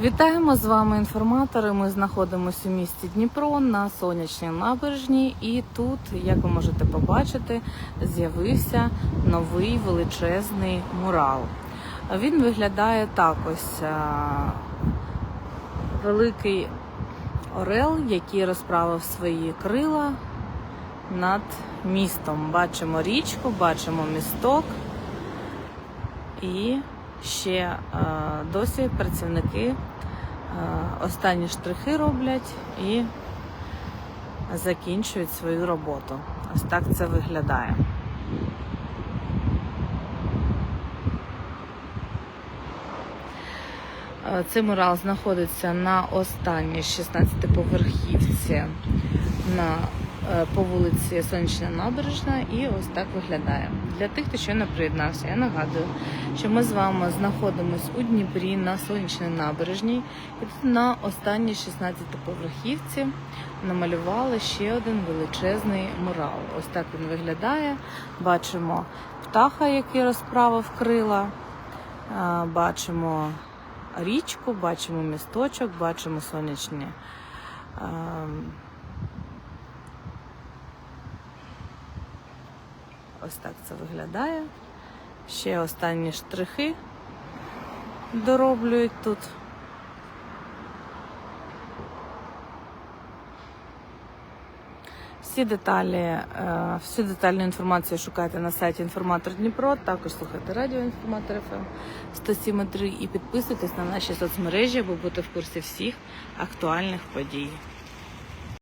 Вітаємо з вами інформатори. Ми знаходимося у місті Дніпро на сонячній набережній, і тут, як ви можете побачити, з'явився новий величезний мурал. Він виглядає так ось великий орел, який розправив свої крила над містом. Бачимо річку, бачимо місток. І ще е, досі працівники е, останні штрихи роблять і закінчують свою роботу. Ось так це виглядає. Е, Цей мурал знаходиться на останній 16-поверхівці на, по вулиці Сонячна Набережна і ось так виглядає. Для тих, хто щойно приєднався, я нагадую, що ми з вами знаходимося у Дніпрі на Сонячній набережній і тут на останній 16-поверхівці намалювали ще один величезний мурал. Ось так він виглядає. Бачимо птаха, який розправив крила. Е, Бачимо річку, бачимо місточок, бачимо сонячні. Ось так це виглядає. Ще останні штрихи дороблюють тут. Всі деталі, е, всю детальну інформацію шукайте на сайті Інформатор Дніпро. Також слухайте радіо Інформатор ФМ 107.3 і підписуйтесь на наші соцмережі, аби бути в курсі всіх актуальних подій.